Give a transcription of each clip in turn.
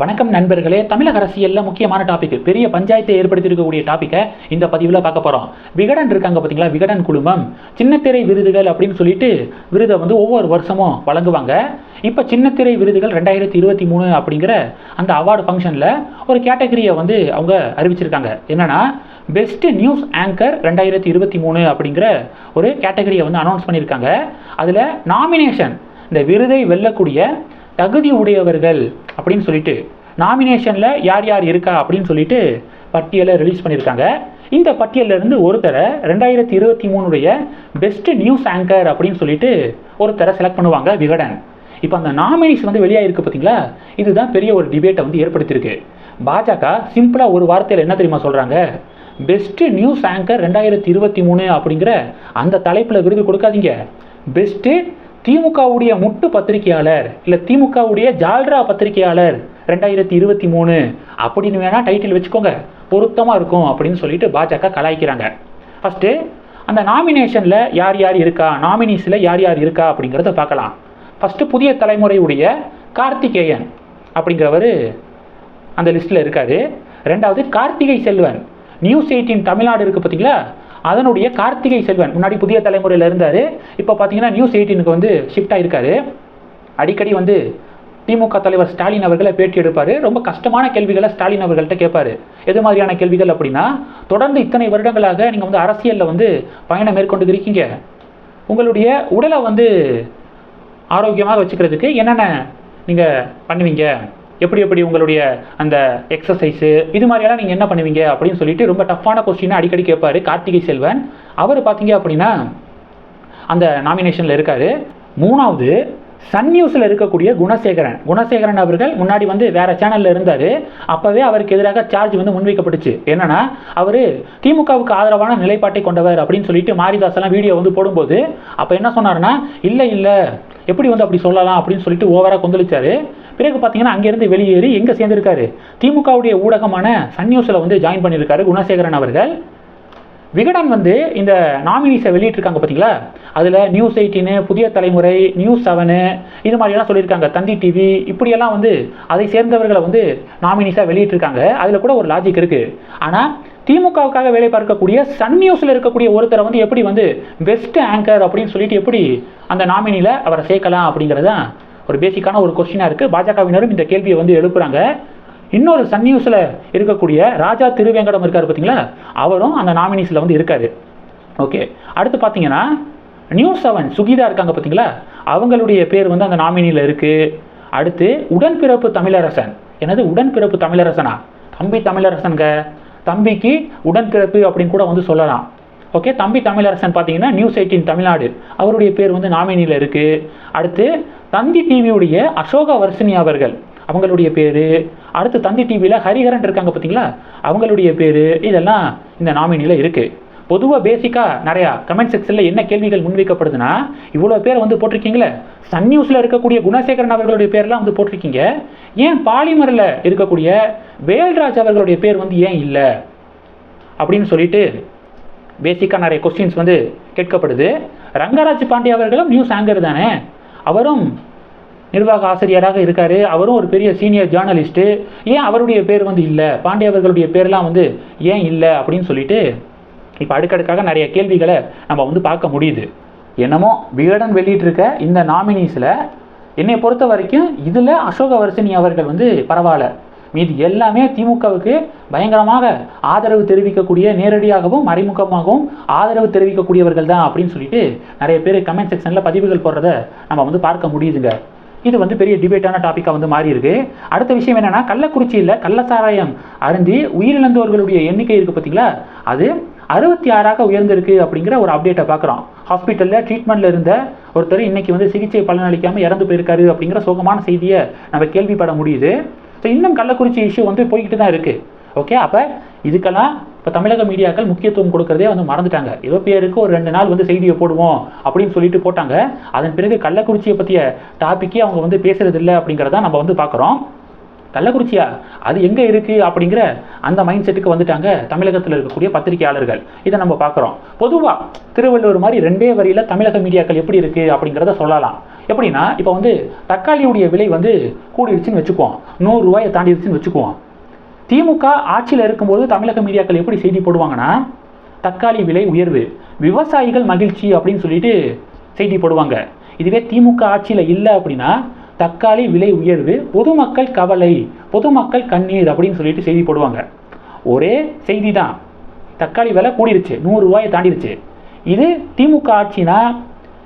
வணக்கம் நண்பர்களே. தமிழக அரசியலில் முக்கியமான டாபிக் பெரிய பஞ்சாயத்தை ஏற்படுத்தியிருக்கக்கூடிய டாப்பிக்கை இந்த பதிவில் பார்க்க போகிறோம் விகடன் இருக்காங்க பார்த்தீங்களா விகடன் குழுமம். சின்னத்திரை விருதுகள் அப்படின்னு சொல்லிட்டு விருதை வந்து ஒவ்வொரு வருஷமும் வழங்குவாங்க. இப்போ சின்னத்திரை விருதுகள் ரெண்டாயிரத்தி இருபத்தி மூணு அப்படிங்கிற அந்த அவார்டு ஃபங்க்ஷனில் ஒரு கேட்டகரியை வந்து அவங்க அறிவிச்சிருக்காங்க. என்னென்னா பெஸ்ட் நியூஸ் ஆங்கர் ரெண்டாயிரத்தி இருபத்தி மூணு அப்படிங்கிற ஒரு கேட்டகரியை வந்து அனௌன்ஸ் பண்ணியிருக்காங்க. அதில் நாமினேஷன் இந்த விருதை வெல்லக்கூடிய தகுதி உடையவர்கள் அப்படின்னு சொல்லிட்டு நாமினேஷனில் யார் யார் இருக்கா அப்படின்னு சொல்லிட்டு பட்டியலை ரிலீஸ் பண்ணியிருக்காங்க. இந்த பட்டியலிருந்து ஒருத்தரை ரெண்டாயிரத்தி இருபத்தி மூணுடைய பெஸ்ட் நியூஸ் ஆங்கர் அப்படின்னு சொல்லிட்டு ஒருத்தரை செலக்ட் பண்ணுவாங்க விகடன். இப்போ அந்த நாமினிஸ் வந்து வெளியாகிருக்கு பார்த்தீங்களா இதுதான் பெரிய ஒரு டிபேட்டை வந்து ஏற்படுத்தியிருக்கு. பாஜக சிம்பிளாக ஒரு வார்த்தையில் என்ன தெரியுமா சொல்கிறாங்க பெஸ்ட் நியூஸ் ஆங்கர் ரெண்டாயிரத்தி இருபத்தி மூணு அப்படிங்கிற அந்த தலைப்பில் விருது கொடுக்காதீங்க. பெஸ்ட்டு திமுகவுடைய முட்டு பத்திரிகையாளர் இல்லை திமுகவுடைய ஜால்ரா பத்திரிகையாளர் ரெண்டாயிரத்தி இருபத்தி மூணு அப்படின்னு வேணால் டைட்டில் வச்சுக்கோங்க. பொருத்தமாக இருக்கும் அப்படின்னு சொல்லிட்டு பாஜக கலாய்க்கிறாங்க. ஃபஸ்ட்டு அந்த நாமினேஷனில் யார் யார் இருக்கா? நாமினிஸில் யார் யார் இருக்கா அப்படிங்கிறத பார்க்கலாம். ஃபஸ்ட்டு புதிய தலைமுறையுடைய கார்த்திகேயன் அப்படிங்கிறவர் அந்த லிஸ்ட்டில் இருக்கார். ரெண்டாவது கார்த்திகை செல்வன். நியூஸ் எயிட்டின் தமிழ்நாடு இருக்குது பார்த்தீங்களா அதனுடைய கார்த்திகை செல்வன் முன்னாடி புதிய தலைமுறையில் இருந்தார். இப்போ பார்த்தீங்கன்னா நியூஸ் எயிட்டீனுக்கு வந்து ஷிஃப்ட் ஆகிருக்காரு அடிக்கடி வந்து திமுக தலைவர் ஸ்டாலின் அவர்களை பேட்டி எடுப்பார். ரொம்ப கஷ்டமான கேள்விகளை ஸ்டாலின் அவர்கள்ட்ட கேட்பார். எது மாதிரியான கேள்விகள் அப்படின்னா தொடர்ந்து இத்தனை வருடங்களாக நீங்கள் வந்து அரசியலில் வந்து பயணம் மேற்கொண்டு இருக்கீங்க. உங்களுடைய உடலை வந்து ஆரோக்கியமாக வச்சுக்கிறதுக்கு என்னென்ன நீங்கள் பண்ணுவீங்க? எப்படி எப்படி உங்களுடைய அந்த எக்ஸசைஸு இது மாதிரியெல்லாம் நீங்கள் என்ன பண்ணுவீங்க அப்படின்னு சொல்லிட்டு ரொம்ப டஃப்பான கொஸ்டினாக அடிக்கடி கேட்பாரு கார்த்திகை செல்வன். அவர் பார்த்தீங்க அப்படின்னா அந்த நாமினேஷனில் இருக்கார். மூணாவது சன் நியூஸில் இருக்கக்கூடிய குணசேகரன். குணசேகரன் அவர்கள் முன்னாடி வந்து வேற சேனலில் இருந்தார். அப்போவே அவருக்கு எதிராக சார்ஜ் வந்து முன்வைக்கப்பட்டுச்சு. என்னன்னா அவர் திமுகவுக்கு ஆதரவான நிலைப்பாட்டை கொண்டவர் அப்படின்னு சொல்லிட்டு மாரிதாஸ் வீடியோ வந்து போடும்போது அப்போ என்ன சொன்னார்னா இல்லை இல்லை எப்படி வந்து அப்படி சொல்லலாம்? அப்படின்னு சொல்லிட்டு ஓவராக கொந்தளிச்சாரு. பிறகு பார்த்தீங்கன்னா அங்கேருந்து வெளியேறி எங்கே சேர்ந்திருக்காரு? திமுகவுடைய ஊடகமான சன் நியூஸில் வந்து ஜாயின் பண்ணியிருக்காரு குணசேகரன் அவர்கள். விகடன் வந்து இந்த நாமினிஸை வெளியிட்டிருக்காங்க பார்த்தீங்களா அதில் நியூஸ் எயிட்டீனு புதிய தலைமுறை நியூஸ் செவனு இது மாதிரிலாம் சொல்லியிருக்காங்க. தந்தி டிவி இப்படியெல்லாம் வந்து அதை சேர்ந்தவர்களை வந்து நாமினிஸாக வெளியிட்டிருக்காங்க. அதில் கூட ஒரு லாஜிக் இருக்குது ஆனால் திமுகவுக்காக வேலை பார்க்கக்கூடிய சன் நியூஸில் இருக்கக்கூடிய ஒருத்தரை வந்து எப்படி வந்து பெஸ்ட் ஆங்கர் அப்படின்னு சொல்லிட்டு எப்படி அந்த நாமினியில் அவரை சேர்க்கலாம் அப்படிங்கிறது தான் ஒரு பேசிக்கான ஒரு கொஸ்டினாக இருக்குது பாஜகவினரும் இந்த கேள்வியை வந்து எழுப்புகிறாங்க இன்னொரு சன் நியூஸில் இருக்கக்கூடிய ராஜா திருவேங்கடம் இருக்கார் பார்த்தீங்களா அவரும் அந்த நாமினிஸில் வந்து இருக்கார். ஓகே அடுத்து பார்த்தீங்கன்னா நியூஸ் செவன் சுகிதா இருக்காங்க பார்த்தீங்களா அவங்களுடைய பேர் வந்து அந்த நாமினியில் இருக்குது அடுத்து உடன்பிறப்பு தமிழரசன். எனது உடன்பிறப்பு தமிழரசனா? தம்பி தமிழரசனுங்க தம்பிக்கு உடன்பிறப்பு அப்படின்னு கூட வந்து சொல்லலாம். ஓகே தம்பி தமிழரசன் பார்த்தீங்கன்னா நியூஸ் எயிட்டின் தமிழ்நாடு. அவருடைய பேர் வந்து நாமினியில் இருக்குது அடுத்து தந்தி டிவியுடைய அசோக வர்ஷினி அவர்கள். அவங்களுடைய பேர். அடுத்து தந்தி டிவியில் ஹரிஹரன் இருக்காங்க பார்த்தீங்களா அவங்களுடைய பேர். இதெல்லாம் இந்த நாமினியில் இருக்குது பொதுவாக பேசிக்காக நிறையா கமெண்ட் செக்ஷனில் என்ன கேள்விகள் முன்வைக்கப்படுதுன்னா இவ்வளோ பேர் வந்து போட்டிருக்கீங்களே? சன் நியூஸில் இருக்கக்கூடிய குணசேகரன் அவர்களுடைய பேர்லாம் வந்து போட்டிருக்கீங்க. ஏன் பாலிமரில் இருக்கக்கூடிய வேல்ராஜ் அவர்களுடைய பேர் வந்து ஏன் இல்லை? அப்படின்னு சொல்லிட்டு பேசிக்காக நிறைய கொஸ்டின்ஸ் வந்து கேட்கப்படுது. ரங்கராஜ் பாண்டே அவர்களும் நியூஸ் ஆங்கர் தானே. அவரும் நிர்வாக ஆசிரியராக இருக்கார். அவரும் ஒரு பெரிய சீனியர் ஜேர்னலிஸ்ட்டு ஏன் அவருடைய பேர் வந்து இல்லை? பாண்டே அவர்களுடைய பேர்லாம் வந்து ஏன் இல்லை? அப்படின்னு சொல்லிட்டு இப்போ அடுக்கடுக்காக நிறைய கேள்விகளை நம்ம வந்து பார்க்க முடியுது. என்னமோ விகடன் வெளியிட்டிருக்க இந்த நாமினிஸில் என்னை பொறுத்த வரைக்கும் இதில் அசோகவர்சினி அவர்கள் வந்து பரவாயில்ல. மீது எல்லாமே திமுகவுக்கு பயங்கரமாக ஆதரவு தெரிவிக்கக்கூடிய நேரடியாகவும் மறைமுகமாகவும் ஆதரவு தெரிவிக்கக்கூடியவர்கள் தான் அப்படின்னு சொல்லிட்டு நிறைய பேர் கமெண்ட் செக்ஷனில் பதிவுகள் போடுறத நம்ம வந்து பார்க்க முடியுதுங்க. இது வந்து பெரிய டிபேட்டான டாப்பிக்காக வந்து மாறி இருக்கு அடுத்த விஷயம் என்னன்னா கள்ளக்குறிச்சியில் கள்ளச்சாராயம் அருந்தி உயிரிழந்தவர்களுடைய எண்ணிக்கை இருக்குது பார்த்தீங்களா அது அறுபத்தி ஆறாக உயர்ந்திருக்கு அப்படிங்கிற ஒரு அப்டேட்டை பார்க்குறோம் ஹாஸ்பிட்டலில் ட்ரீட்மெண்ட்டில் இருந்த ஒருத்தர் இன்னைக்கு வந்து சிகிச்சை பலனளிக்காமல் இறந்து போயிருக்காரு அப்படிங்கிற சோகமான செய்தியை நம்ம கேள்விப்பட முடியுது. ஸோ இன்னும் கள்ளக்குறிச்சி இஷ்யூ வந்து போய்கிட்டு தான் இருக்குது ஓகே அப்போ இதுக்கெல்லாம் இப்போ தமிழக மீடியாக்கள் முக்கியத்துவம் கொடுக்கறதே வந்து மறந்துட்டாங்க. ஏதோ பேருக்கு ஒரு ரெண்டு நாள் வந்து செய்தியை போடுவோம் அப்படின்னு சொல்லிட்டு போட்டாங்க. அதன் பிறகு கள்ளக்குறிச்சியை பற்றிய டாப்பிக்கே அவங்க வந்து பேசுறது இல்லை அப்படிங்கிறத நம்ம வந்து பார்க்குறோம். கள்ளக்குறிச்சியா? அது எங்கே இருக்குது அப்படிங்கிற அந்த மைண்ட் செட்டுக்கு வந்துட்டாங்க தமிழகத்தில் இருக்கக்கூடிய பத்திரிகையாளர்கள். இதை நம்ம பார்க்குறோம். பொதுவாக திருவள்ளுவர் மாதிரி ரெண்டே வரியில் தமிழக மீடியாக்கள் எப்படி இருக்குது அப்படிங்கிறத சொல்லலாம். எப்படின்னா இப்போ வந்து தக்காளியுடைய விலை வந்து கூடிருச்சுன்னு வச்சுக்குவோம். நூறுரூவாயை தாண்டிடுச்சுன்னு வச்சுக்குவோம். திமுக ஆட்சியில் இருக்கும்போது தமிழக மீடியாக்கள் எப்படி செய்தி போடுவாங்கன்னா தக்காளி விலை உயர்வு விவசாயிகள் மகிழ்ச்சி அப்படின்னு சொல்லிட்டு செய்தி போடுவாங்க. இதுவே திமுக ஆட்சியில் இல்லை அப்படின்னா தக்காளி விலை உயர்வு பொதுமக்கள் கவலை பொதுமக்கள் கண்ணீர் அப்படின்னு சொல்லிட்டு செய்தி போடுவாங்க. ஒரே செய்தி தான் தக்காளி விலை கூடிருச்சு நூறுரூவாயை தாண்டிருச்சு. இது திமுக ஆட்சினா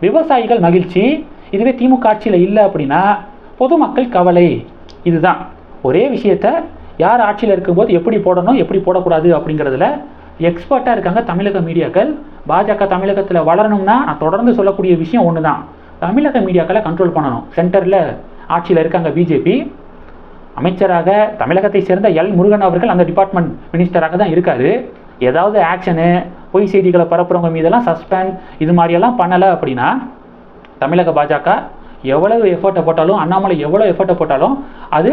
விவசாயிகள் மகிழ்ச்சி இதுவே திமுக ஆட்சியில் இல்லை அப்படின்னா பொதுமக்கள் கவலை. இதுதான். ஒரே விஷயத்த யார் ஆட்சியில் இருக்கும்போது எப்படி போடணும் எப்படி போடக்கூடாது அப்படிங்கிறதுல எக்ஸ்பர்ட்டாக இருக்காங்க தமிழக மீடியாக்கள். பாஜக தமிழகத்தில் வளரணும்னா நான் தொடர்ந்து சொல்லக்கூடிய விஷயம் ஒன்று தான் தமிழக மீடியாக்களை கண்ட்ரோல் பண்ணணும். சென்டரில் ஆட்சியில் இருக்காங்க பிஜேபி அமைச்சராக தமிழகத்தை சேர்ந்த எல் முருகன் அவர்கள் அந்த டிபார்ட்மெண்ட் மினிஸ்டராக தான் இருக்கார். ஏதாவது ஆக்ஷனு பொய் செய்திகளை பரப்புறவங்க மீதெல்லாம் சஸ்பெண்ட் இது மாதிரியெல்லாம் பண்ணலை அப்படின்னா தமிழக பாஜக எவ்வளவு எஃபர்ட்டை போட்டாலும் அண்ணாமலை எவ்வளோ எஃபர்ட்டை போட்டாலும் அது